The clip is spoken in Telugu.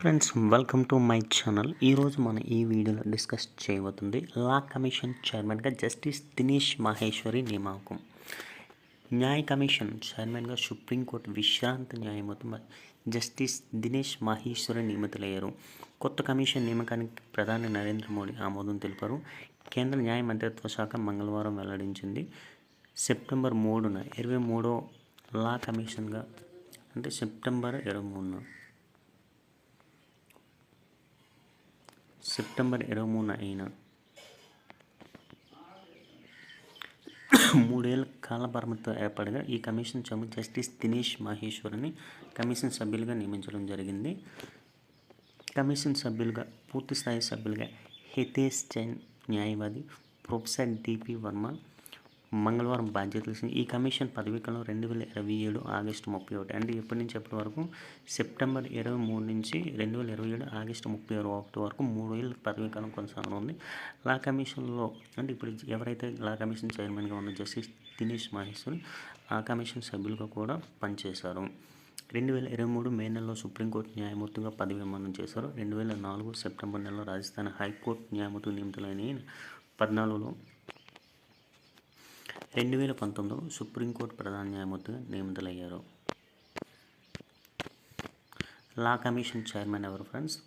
Friends welcome to my channel ఈరోజు మనం ఈ వీడియోలో డిస్కస్ చేయబోతుంది లా కమిషన్ చైర్మన్గా జస్టిస్ దినేష్ మహేశ్వరి నియామకం. న్యాయ కమిషన్ చైర్మన్గా సుప్రీంకోర్టు విశ్రాంత న్యాయమూర్తి జస్టిస్ దినేష్ మహేశ్వరి నియమితులయ్యారు. కొత్త కమిషన్ నియామకానికి ప్రధాని నరేంద్ర మోడీ ఆమోదం తెలిపారు. కేంద్ర న్యాయ మంత్రిత్వ శాఖ మంగళవారం వెల్లడించింది. సెప్టెంబర్ మూడున ఇరవై మూడో లా కమిషన్గా అంటే సెప్టెంబర్ ఇరవై మూడున సెప్టెంబర్ ఇరవై మూడున అయిన మూడేళ్ళ కాల పరిమితితో ఏర్పడగా ఈ కమిషన్ చైర్మన్ జస్టిస్ దినేష్ మహేశ్వరిని కమిషన్ సభ్యులుగా నియమించడం జరిగింది. కమిషన్ సభ్యులుగా పూర్తి స్థాయి సభ్యులుగా హితేష్ జైన్ న్యాయవాది ప్రొఫెసర్ డిపి వర్మ మంగళవారం బాధ్యతలు చేసింది. ఈ కమిషన్ పదవీకాలం రెండు వేల ఇరవై ఏడు ఆగస్టు ముప్పై ఒకటి అంటే ఎప్పటి నుంచి ఎప్పటి వరకు? సెప్టెంబర్ ఇరవై మూడు నుంచి రెండు వేల ఇరవై ఏడు ఆగస్టు ముప్పై ఒకటి వరకు మూడు ఏళ్ళ పదవీకాలం కొనసాగనుంది లా కమిషన్లో అంటే ఇప్పుడు ఎవరైతే లా కమిషన్ చైర్మన్గా ఉన్న జస్టిస్ దినేష్ మహేశ్వరి ఆ కమిషన్ సభ్యులుగా కూడా పనిచేశారు. రెండు వేల ఇరవై మూడు మే నెలలో సుప్రీంకోర్టు న్యాయమూర్తిగా పదవి విమానం చేశారు. రెండు వేల నాలుగు సెప్టెంబర్ నెలలో రాజస్థాన్ హైకోర్టు న్యాయమూర్తి నియమితులైన పద్నాలుగులో రెండు వేల పంతొమ్మిదిలో సుప్రీంకోర్టు ప్రధాన న్యాయమూర్తిగా నియమితులయ్యారు. లా కమిషన్ చైర్మన్ ఎవరు ఫ్రెండ్స్?